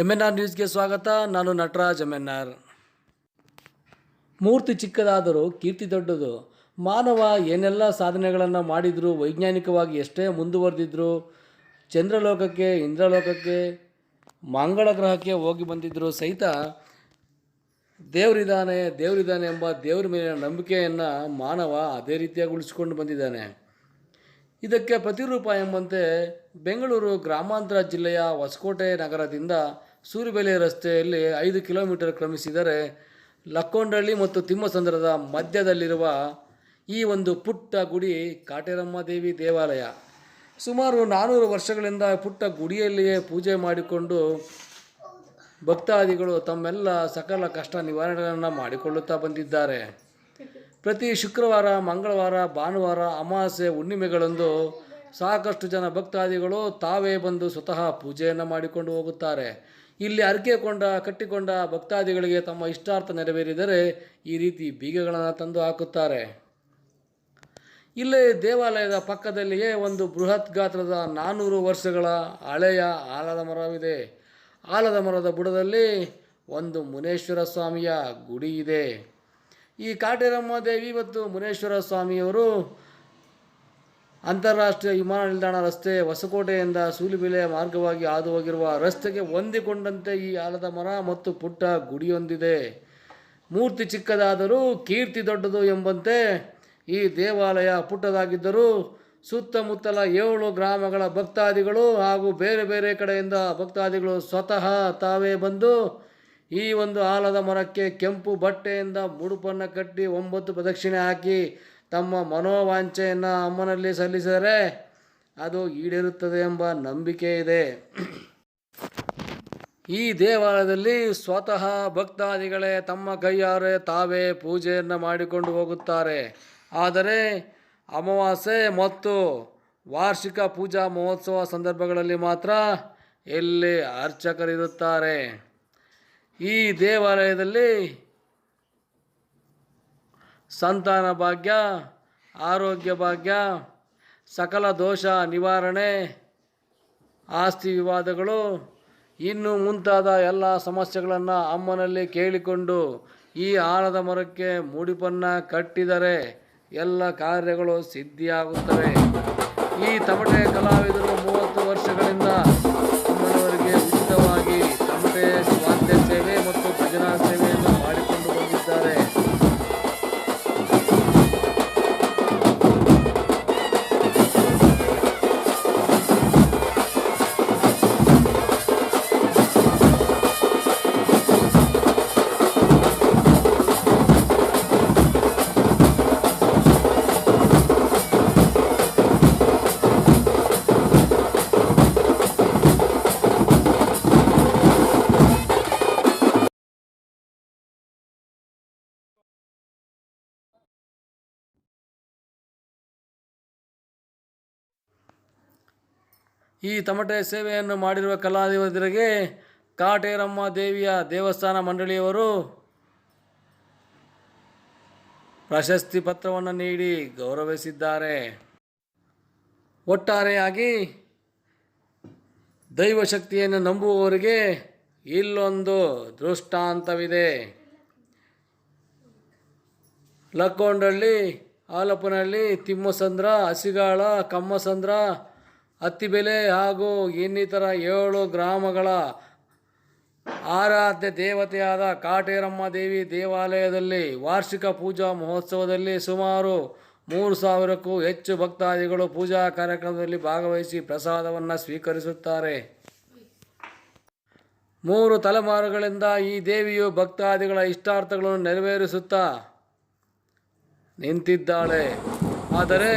M N R ನ್ಯೂಸ್ಗೆ ಸ್ವಾಗತ. ನಾನು Nataraj M N R Murthy ಚಿಕ್ಕದಾದರೂ ಕೀರ್ತಿ ದೊಡ್ಡದು. ಮಾನವ ಏನೆಲ್ಲ ಸಾಧನೆಗಳನ್ನು ಮಾಡಿದರೂ ವೈಜ್ಞಾನಿಕವಾಗಿ ಎಷ್ಟೇ ಮುಂದುವರೆದಿದ್ರು ಚಂದ್ರಲೋಕಕ್ಕೆ, ಇಂದ್ರಲೋಕಕ್ಕೆ, ಮಂಗಳ ಗ್ರಹಕ್ಕೆ ಹೋಗಿ ಬಂದಿದ್ದರೂ ಸಹಿತ ದೇವರಿದ್ದಾನೆ ದೇವರಿದ್ದಾನೆ ಎಂಬ ದೇವರ ಮೇಲಿನ ನಂಬಿಕೆಯನ್ನು ಮಾನವ ಅದೇ ರೀತಿಯಾಗಿ ಉಳಿಸ್ಕೊಂಡು ಬಂದಿದ್ದಾನೆ. ಇದಕ್ಕೆ ಪ್ರತಿರೂಪ ಎಂಬಂತೆ ಬೆಂಗಳೂರು ಗ್ರಾಮಾಂತರ ಜಿಲ್ಲೆಯ ಹೊಸಕೋಟೆ ನಗರದಿಂದ ಸೂರುಬೆಲೆ ರಸ್ತೆಯಲ್ಲಿ ಐದು ಕಿಲೋಮೀಟರ್ ಕ್ರಮಿಸಿದರೆ ಲಕ್ಕೊಂಡಳ್ಳಿ ಮತ್ತು ತಿಮ್ಮಸಂದ್ರದ ಮಧ್ಯದಲ್ಲಿರುವ ಈ ಒಂದು ಪುಟ್ಟ ಗುಡಿ ಕಾಟೇರಮ್ಮ ದೇವಿ ದೇವಾಲಯ. ಸುಮಾರು ನಾನ್ನೂರು ವರ್ಷಗಳಿಂದ ಪುಟ್ಟ ಗುಡಿಯಲ್ಲಿಯೇ ಪೂಜೆ ಮಾಡಿಕೊಂಡು ಭಕ್ತಾದಿಗಳು ತಮ್ಮೆಲ್ಲ ಸಕಲ ಕಷ್ಟ ನಿವಾರಣೆಗಳನ್ನು ಮಾಡಿಕೊಳ್ಳುತ್ತಾ ಬಂದಿದ್ದಾರೆ. ಪ್ರತಿ ಶುಕ್ರವಾರ, ಮಂಗಳವಾರ, ಭಾನುವಾರ, ಅಮಾವಾಸ್ಯೆ, ಹುಣ್ಣಿಮೆಗಳಂದು ಸಾಕಷ್ಟು ಜನ ಭಕ್ತಾದಿಗಳು ತಾವೇ ಬಂದು ಸ್ವತಃ ಪೂಜೆಯನ್ನು ಮಾಡಿಕೊಂಡು ಹೋಗುತ್ತಾರೆ. ಇಲ್ಲಿ ಅರಕೆ ಕೊಂಡ ಕಟ್ಟಿಕೊಂಡ ಭಕ್ತಾದಿಗಳಿಗೆ ತಮ್ಮ ಇಷ್ಟಾರ್ಥ ನೆರವೇರಿದರೆ ಈ ರೀತಿ ಬೀಗಗಳನ್ನು ತಂದು ಹಾಕುತ್ತಾರೆ. ಇಲ್ಲಿ ದೇವಾಲಯದ ಪಕ್ಕದಲ್ಲಿಯೇ ಒಂದು ಬೃಹತ್ ಗಾತ್ರದ ನಾನ್ನೂರು ವರ್ಷಗಳ ಹಳೆಯ ಆಲದ ಮರವಿದೆ. ಆಲದ ಮರದ ಬುಡದಲ್ಲಿ ಒಂದು ಮುನೇಶ್ವರ ಸ್ವಾಮಿಯ ಗುಡಿ ಇದೆ. ಈ ಕಾಟೇರಮ್ಮ ದೇವಿ ಮತ್ತು ಮುನೇಶ್ವರ ಸ್ವಾಮಿಯವರು ಅಂತಾರಾಷ್ಟ್ರೀಯ ವಿಮಾನ ನಿಲ್ದಾಣ ರಸ್ತೆ ಹೊಸಕೋಟೆಯಿಂದ ಸೂಲಿಬೆಲೆ ಮಾರ್ಗವಾಗಿ ಹಾದು ಹೋಗಿರುವ ರಸ್ತೆಗೆ ಹೊಂದಿಕೊಂಡಂತೆ ಈ ಆಲದ ಮರ ಮತ್ತು ಪುಟ್ಟ ಗುಡಿಯೊಂದಿದೆ. ಮೂರ್ತಿ ಚಿಕ್ಕದಾದರೂ ಕೀರ್ತಿ ದೊಡ್ಡದು ಎಂಬಂತೆ ಈ ದೇವಾಲಯ ಪುಟ್ಟದಾಗಿದ್ದರೂ ಸುತ್ತಮುತ್ತಲ ಏಳು ಗ್ರಾಮಗಳ ಭಕ್ತಾದಿಗಳು ಹಾಗೂ ಬೇರೆ ಬೇರೆ ಕಡೆಯಿಂದ ಭಕ್ತಾದಿಗಳು ಸ್ವತಃ ತಾವೇ ಬಂದು ಈ ಒಂದು ಆಲದ ಮರಕ್ಕೆ ಕೆಂಪು ಬಟ್ಟೆಯಿಂದ ಮುಡುಪನ್ನು ಕಟ್ಟಿ ಒಂಬತ್ತು ಪ್ರದಕ್ಷಿಣೆ ಹಾಕಿ ತಮ್ಮ ಮನೋವಾಂಛೆಯನ್ನು ಅಮ್ಮನಲ್ಲಿ ಸಲ್ಲಿಸಿದರೆ ಅದು ಈಡೇರುತ್ತದೆ ಎಂಬ ನಂಬಿಕೆ ಇದೆ. ಈ ದೇವಾಲಯದಲ್ಲಿ ಸ್ವತಃ ಭಕ್ತಾದಿಗಳೇ ತಮ್ಮ ಕೈಯಾರೆ ತಾವೇ ಪೂಜೆಯನ್ನು ಮಾಡಿಕೊಂಡು ಹೋಗುತ್ತಾರೆ. ಆದರೆ ಅಮಾವಾಸ್ಯೆ ಮತ್ತು ವಾರ್ಷಿಕ ಪೂಜಾ ಮಹೋತ್ಸವ ಸಂದರ್ಭಗಳಲ್ಲಿ ಮಾತ್ರ ಇಲ್ಲಿ ಅರ್ಚಕರಿರುತ್ತಾರೆ. ಈ ದೇವಾಲಯದಲ್ಲಿ ಸಂತಾನ ಭಾಗ್ಯ, ಆರೋಗ್ಯ ಭಾಗ್ಯ, ಸಕಲ ದೋಷ ನಿವಾರಣೆ, ಆಸ್ತಿ ವಿವಾದಗಳು, ಇನ್ನು ಮುಂತಾದ ಎಲ್ಲ ಸಮಸ್ಯೆಗಳನ್ನು ಅಮ್ಮನಲ್ಲಿ ಕೇಳಿಕೊಂಡು ಈ ಆಲದ ಮರಕ್ಕೆ ಮುಡಿಪನ್ನು ಕಟ್ಟಿದರೆ ಎಲ್ಲ ಕಾರ್ಯಗಳು ಸಿದ್ಧಿಯಾಗುತ್ತವೆ. ಈ ತಮಟೆ ಕಲಾವಿದರು ಮೂವತ್ತು ವರ್ಷಗಳಿಂದ ಈ ತಮಟೆ ಸೇವೆಯನ್ನು ಮಾಡಿರುವ ಕಲಾವಿದರಿಗೆ ಕಾಟೇರಮ್ಮ ದೇವಿಯ ದೇವಸ್ಥಾನ ಮಂಡಳಿಯವರು ಪ್ರಶಸ್ತಿ ಪತ್ರವನ್ನು ನೀಡಿ ಗೌರವಿಸಿದ್ದಾರೆ. ಒಟ್ಟಾರೆಯಾಗಿ ದೈವಶಕ್ತಿಯನ್ನು ನಂಬುವವರಿಗೆ ಇಲ್ಲೊಂದು ದೃಷ್ಟಾಂತವಿದೆ. ಲಕ್ಕೊಂಡಳ್ಳಿ ಆಲಪ್ಪನಹಳ್ಳಿ ತಿಮ್ಮಸಂದ್ರ, ಹಸಿಗಾಳ, ಕಮ್ಮಸಂದ್ರ ಹತ್ತಿಬೆಲೆ ಹಾಗೂ ಇನ್ನಿತರ ಏಳು ಗ್ರಾಮಗಳ ಆರಾಧ್ಯ ದೇವತೆಯಾದ ಕಾಟೇರಮ್ಮ ದೇವಿ ದೇವಾಲಯದಲ್ಲಿ ವಾರ್ಷಿಕ ಪೂಜಾ ಮಹೋತ್ಸವದಲ್ಲಿ ಸುಮಾರು ಮೂರು ಸಾವಿರಕ್ಕೂ ಹೆಚ್ಚು ಭಕ್ತಾದಿಗಳು ಪೂಜಾ ಕಾರ್ಯಕ್ರಮದಲ್ಲಿ ಭಾಗವಹಿಸಿ ಪ್ರಸಾದವನ್ನು ಸ್ವೀಕರಿಸುತ್ತಾರೆ. ಮೂರು ತಲೆಮಾರುಗಳಿಂದ ಈ ದೇವಿಯು ಭಕ್ತಾದಿಗಳ ಇಷ್ಟಾರ್ಥಗಳನ್ನು ನೆರವೇರಿಸುತ್ತಾ ನಿಂತಿದ್ದಾಳೆ. ಆದರೆ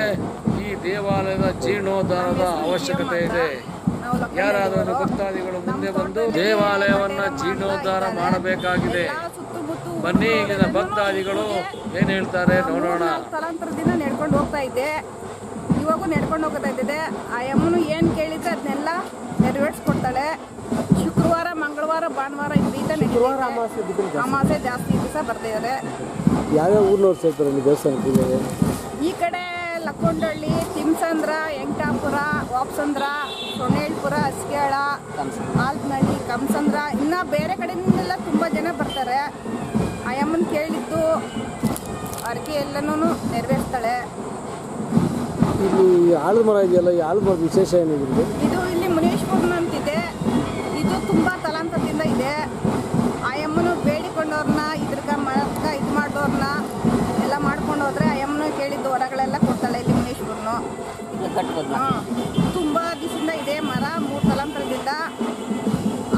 ಈ ದೇವಾಲಯದ ಜೀರ್ಣೋದ್ಧಾರದ ಅವಶ್ಯಕತೆ ಇದೆ. ಯಾರಾದರೂ ಭಕ್ತಾದಿಗಳು ಮುಂದೆ ಬಂದು ದೇವಾಲಯವನ್ನು ಜೀರ್ಣೋದ್ಧಾರ ಮಾಡಬೇಕಾಗಿದೆ. ಬನ್ನಿ ಇಲ್ಲಿನ ಭಕ್ತಾದಿಗಳು ಏನ್ ಹೇಳ್ತಾರೆ ನೋಡೋಣ. ತಲಾಂತರದಿಂದ ನಡ್ಕೊಂಡು ಹೋಗ್ತಾ ಇದೆ. ಇವಾಗೂ ನಡ್ಕೊಂಡು ಹೋಗ್ತಾ ಇದ್ದಿದೆ ಆ ಯಮ್ಮನು ಏನು ಕೇಳಿದ್ರೆ ಅದನ್ನೆಲ್ಲ ನೆರವೇರಿಸ್ಕೊಡ್ತಾಳೆ. ಶುಕ್ರವಾರ ಮಂಗಳವಾರ ಭಾನುವಾರ ಈ ಶುಕ್ರವಾರ ಅಮಾವಾಸ್ಯೆ ಜಾಸ್ತಿ. ದಿವಸ ಬರ್ತಾ ಬರ್ತಿದ್ದಾರೆ ಯಾವ್ಯಾವ ಊರ್ನವ್ರು ಸೇರ್ತಾರೆ ಇಲ್ಲಿ ಈ ತಿಮ್ಸಂದ್ರ ಎಂಟಾಪುರ ವಾಪ್ಸಂದ್ರ ಸೊನ್ನೇಳ್ಪುರ ಹಸ್ಕೇಳ ಆಲ್ತನಹಳ್ಳಿ ಕಮ್ಸಂದ್ರ ಇನ್ನು ಬೇರೆ ಕಡೆಯಿಂದೆಲ್ಲ ತುಂಬ ಜನ ಬರ್ತಾರೆ. ಆಯಮ್ಮನ ಕೇಳಿದ್ದು ಅರ್ಕೆ ಎಲ್ಲನೂ ನೆರವೇರ್ತಾಳೆ ಇಲ್ಲಿ ಆಲದ ಮರ ಇದೆಯಲ್ಲ ಈ ಆಲದ ಮರದ ವಿಶೇಷ ಏನಿದೆ ಇದು ಇಲ್ಲಿ ಮುನೇಶ್ವರನ ಅಂತಿದೆ ಇದು ತುಂಬ ತಲಾಂತರದಿಂದ ಇದೆ ಆಯಮ್ಮನು ಬೇಡಿಕೊಂಡವ್ರನ್ನ ಇದ್ರಕ ಮರಕ್ಕ ಇದು ಮಾಡಿದವ್ರನ್ನ ಎಲ್ಲ ಮಾಡ್ಕೊಂಡು ಹೋದ್ರೆ ಆಯಮ್ಮನು ಕೇಳಿದ್ದು ಹೊರಗಳೆಲ್ಲ ಕೊಡ್ತಾಳೆ ಇಲ್ಲಿ ಮುನೇಶ್ವರನು ಹಾಂ ತುಂಬ ದಿವಸದಿಂದ ಇದೆ ಮರ ಮೂರು ತಲಾಂತರದಿಂದ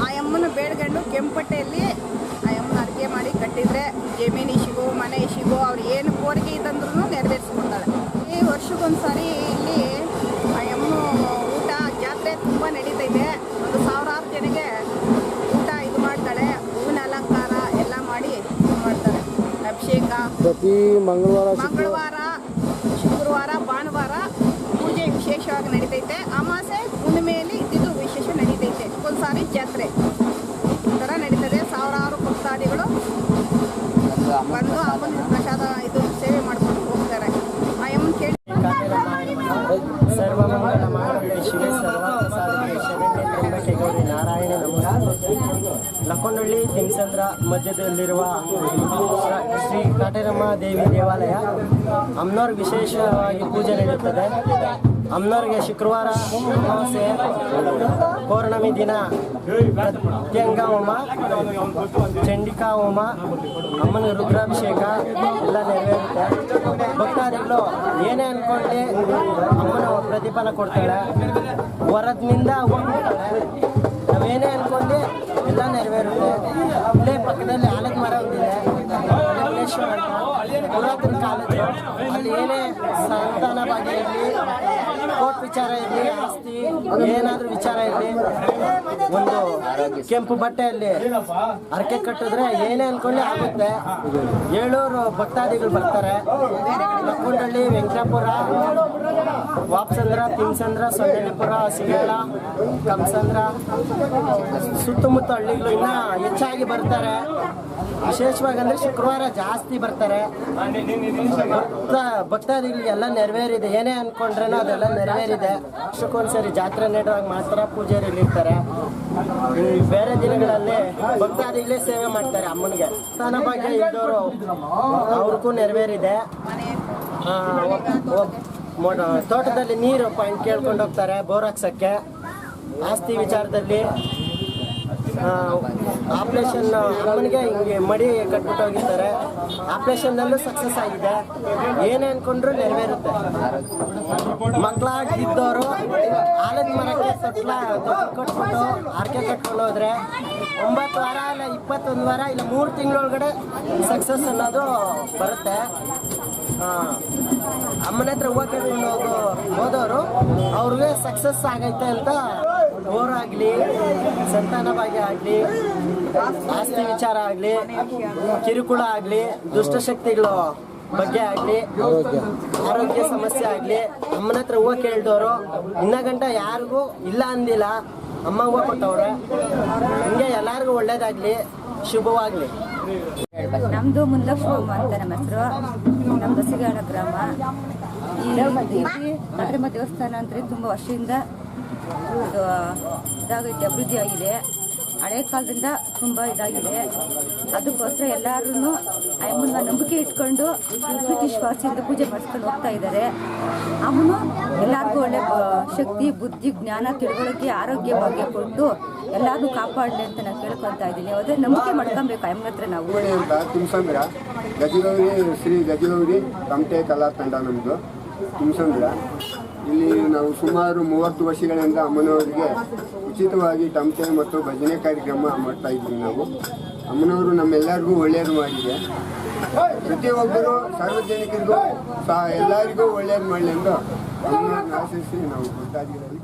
ಆಯಮ್ಮನ ಬೇಡ್ಕೊಂಡು ಕೆಂಪಟ್ಟೆಯಲ್ಲಿ ಆಯಮ್ಮನ ಅಡುಗೆ ಮಾಡಿ ಕಟ್ಟಿದ್ರೆ ಜಮೀನು ಇಶಿಗೂ ಮನೆ ಇಶಿಗೂ ಅವ್ರು ಏನು ಕೋರಿಕೆ ಇದ್ದಂದ್ರೂ ನೆರವೇರಿಸ್ಕೊಡ್ತಾಳೆ. ಈ ವರ್ಷಕ್ಕೊಂದ್ಸರಿ ಇಲ್ಲಿ ಆ ಆಯಮ್ಮನ ಊಟ ಜಾತ್ರೆ ತುಂಬ ನಡೀತೈತೆ. ಒಂದು ಸಾವಿರಾರು ಜನಗೆ ಊಟ ಇದು ಮಾಡ್ತಾಳೆ. ಹೂವಿನ ಅಲಂಕಾರ ಎಲ್ಲ ಮಾಡಿ ಇದು ಮಾಡ್ತಾರೆ ಅಭಿಷೇಕ. ಪ್ರತಿ ಮಂಗಳವಾರ ಮಂಗಳವಾರ ನಾರಾಯಣ ಲಕ್ಕೊಂಡಳ್ಳಿ ತಿಮ್ಸಂದ್ರ ಮಧ್ಯದಲ್ಲಿರುವ ಶ್ರೀ ಕಾಟೇರಮ್ಮ ದೇವಿ ದೇವಾಲಯ. ಅಮ್ನೋರ್ ವಿಶೇಷವಾಗಿ ಪೂಜೆ ನಡೆಯುತ್ತದೆ. ಅಮ್ನೋರ್ಗೆ ಶುಕ್ರವಾರ ಅಮಾವಾಸ್ಯೆ, ಪೌರ್ಣಮಿ ದಿನ, ಪ್ರತ್ಯಂಗ ಹೋಮ, ಚಂಡಿಕಾ ಹೋಮ, ಅಮ್ಮನ ರುದ್ರಾಭಿಷೇಕ ಎಲ್ಲ ನೆರವೇರುತ್ತೆ. ಭಕ್ತಾದಿಗಳು, ಏನೇ ಅನ್ಕೊಂಡೆ ಅಮ್ಮನ ಪ್ರತಿಫಲ ಕೊಡ್ತಾಳೆ. ವರದ್ನಿಂದ ನಾವು ನಾವೇನೇ ಅನ್ಕೊಂಡೆ ಎಲ್ಲ ನೆರವೇರುತ್ತೆ. ಇಲ್ಲೇ ಪಕ್ಕದಲ್ಲಿ ಆಲದ ಮರ ಕಮಲೇಶ್ವರ ಪುರಾತನ ಕಾಲೇಜು ಅಲ್ಲಿ ಏನೇ ಸಂತಾನ ಭಾಗ್ಯ ಇರಲಿ ಕೋರ್ಟ್ ವಿಚಾರ ಇರಲಿ, ಆಸ್ತಿ, ಏನಾದ್ರೂ ವಿಚಾರ ಇರಲಿ, ಒಂದು ಕೆಂಪು ಬಟ್ಟೆಯಲ್ಲಿ ಹರಕೆ ಕಟ್ಟಿದ್ರೆ ಏನೇ ಅನ್ಕೊಂಡೆ ಆಗುತ್ತೆ. ಏಳೂರು ಭಕ್ತಾದಿಗಳು ಬರ್ತಾರೆ. ಲಕ್ಕುಂಡಳ್ಳಿ, ವೆಂಕಟಾಪುರ, ವಾಪ್ಸಂದ್ರ, ತಿಮ್ಸಂದ್ರ ಸೊಂಡಳ್ಳಿಪುರ ಸಿಂಗಳ ಕಂಸಂದ್ರ ಸುತ್ತಮುತ್ತ ಹಳ್ಳಿಗಳು ಇನ್ನೂ ಹೆಚ್ಚಾಗಿ ಬರ್ತಾರೆ. ವಿಶೇಷವಾಗಿ ಅಂದ್ರೆ ಶುಕ್ರವಾರ ಜಾಸ್ತಿ ಬರ್ತಾರೆ. ಭಕ್ತ, ಭಕ್ತಾದಿಗಳಿಗೆ ಎಲ್ಲ ನೆರವೇರಿದೆ. ಏನೇ ಅನ್ಕೊಂಡ್ರೇನೋ ಅದೆಲ್ಲ ನೆರವೇರಿದೆ. ವರ್ಷಕ್ಕೊಂದ್ಸರಿ ಜಾತ್ರೆ ನೆಡುವಾಗ ಮಾತ್ರ ಪೂಜಾರಿಗಳು ಇರ್ತಾರೆ. ಬೇರೆ ದಿನಗಳಲ್ಲಿ ಭಕ್ತಾದಿಗಳೇ ಸೇವೆ ಮಾಡ್ತಾರೆ ಅಮ್ಮನಿಗೆ. ಸ್ಥಾನ ಬಗ್ಗೆ ಇದ್ದವರು ಅವ್ರಿಗೂ ನೆರವೇರಿದೆ. ತೋಟದಲ್ಲಿ ನೀರು ಪಾಯಿಂಟ್ ಕೇಳ್ಕೊಂಡು ಹೋಗ್ತಾರೆ ಬೋರ್ ಹಾಕ್ಸಕ್ಕೆ ಆಸ್ತಿ ವಿಚಾರದಲ್ಲಿ ಆಪ್ರೇಷನ್ ಅಮ್ಮನಿಗೆ ಹಿಂಗೆ ಮಡಿ ಕಟ್ಬಿಟ್ಟು ಹೋಗಿದ್ದಾರೆ. ಆಪ್ರೇಷನ್ನಲ್ಲೂ ಸಕ್ಸಸ್ ಆಗಿದೆ. ಏನೇ ಅನ್ಕೊಂಡ್ರು ನೆರವೇರುತ್ತೆ. ಮಕ್ಕಳಾಗಿದ್ದವರು ಆಲದ ಮರಕ್ಕೆ ಸಟ್ಲ ಕಟ್ಬಿಟ್ಟು ಆರ್ಕೆ ಕಟ್ಕೊಂಡು ಹೋದ್ರೆ ಒಂಬತ್ತು ವಾರ ಇಲ್ಲ ಇಪ್ಪತ್ತೊಂದು ವಾರ ಇಲ್ಲ ಮೂರು ತಿಂಗಳೊಳಗಡೆ ಸಕ್ಸಸ್ ಅನ್ನೋದು ಬರುತ್ತೆ. ಅಮ್ಮನ ಹತ್ರ ಹೂವು ಕಟ್ಕೊಂಡು ಹೋಗೋ ಹೋದವರು ಅವ್ರಿಗೆ ಸಕ್ಸಸ್ ಆಗೈತೆ ಅಂತ ಬೋರಾಗಲಿ ಸಂತಾನ ಭಾಗ್ಯ ಆಗಲಿ, ಆಸ್ತಿ ವಿಚಾರ ಆಗಲಿ, ಕಿರುಕುಳ ಆಗಲಿ, ದುಷ್ಟಶಕ್ತಿಗಳು ಬಗ್ಗೆ ಆಗಲಿ, ಆರೋಗ್ಯ ಸಮಸ್ಯೆ ಆಗಲಿ, ಅಮ್ಮನ ಹತ್ರ ಹೂವು ಕೇಳಿದವರು ಇನ್ನ ಗಂಟ ಯಾರಿಗೂ ಇಲ್ಲ ಅಂದಿಲ್ಲ, ಅಮ್ಮ ಹೂವ ಕೊಟ್ಟವ್ರೆ, ಹಿಂಗೆ ಎಲ್ಲರಿಗೂ ಒಳ್ಳೇದಾಗ್ಲಿ, ಶುಭವಾಗ್ಲಿ. ನಮ್ಮದು ಮುಂದಲಕ್ಷ್ಮಮ್ಮ ಅಂತ ನಮ್ಮ ಹೆಸರು. ನಮ್ಮ ಸಿಗಾಣ ಗ್ರಾಮ. ಈ ದೇವಿ ಕದ್ರಮ್ಮ ದೇವಸ್ಥಾನ ಅಂದರೆ ತುಂಬ ವರ್ಷದಿಂದ ಇದು, ಇದಾಗೈತೆ, ಅಭಿವೃದ್ಧಿ ಆಗಿದೆ. ಹಳೆ ಕಾಲದಿಂದ ತುಂಬ ಇದಾಗಿದೆ. ಅದಕ್ಕೋಸ್ಕರ ಎಲ್ಲರೂ ಅಮ್ಮನ ನಂಬಿಕೆ ಇಟ್ಕೊಂಡು ವಿಶ್ವಾಸದಿಂದ ಪೂಜೆ ಮಾಡಿಸ್ಕೊಂಡು ಹೋಗ್ತಾ ಇದ್ದಾರೆ. ಅಮ್ಮನು ಎಲ್ಲರಿಗೂ ಒಳ್ಳೆ ಶಕ್ತಿ, ಬುದ್ಧಿ, ಜ್ಞಾನ, ತಿಳುವಳಿಕೆ, ಆರೋಗ್ಯ ಭಾಗ್ಯ ಕೊಟ್ಟು ಎಲ್ಲರೂ ಕಾಪಾಡಲಿ ಅಂತ ನಾನು ಕೇಳ್ಕೊತಾ ಇದ್ದೀನಿ. ಅದೇ ನಂಬಿಕೆ ಮಾಡ್ಕೊಬೇಕು ಅಮ್ಮನ ಹತ್ರ ನಾವು. ಅಂತ ತುಮಸಂದ್ರ ಗಜಗೌರಿ, ಶ್ರೀ ಗಜಗೌರಿ ತಮಟೆ ಕಲಾ ತಂಡ ನಮ್ಮದು ಇಲ್ಲಿ ನಾವು ಸುಮಾರು ಮೂವತ್ತು ವರ್ಷಗಳಿಂದ ಅಮ್ಮನವರಿಗೆ ಉಚಿತವಾಗಿ ತಮಟೆ ಮತ್ತು ಭಜನೆ ಕಾರ್ಯಕ್ರಮ ಮಾಡ್ತಾ ಇದ್ವಿ ನಾವು. ಅಮ್ಮನವರು ನಮ್ಮೆಲ್ಲರಿಗೂ ಒಳ್ಳೆಯದು ಮಾಡಿದೆ. ಪ್ರತಿಯೊಬ್ಬರು ಸಾರ್ವಜನಿಕರಿಗೂ ಸಹ ಎಲ್ಲರಿಗೂ ಒಳ್ಳೆಯದು ಮಾಡಲಿ ಎಂದು ಅಮ್ಮನವ್ರನ್ನ ಆಶಿಸಿ ನಾವು ಭಕ್ತಾದಿಗಳಲ್ಲಿ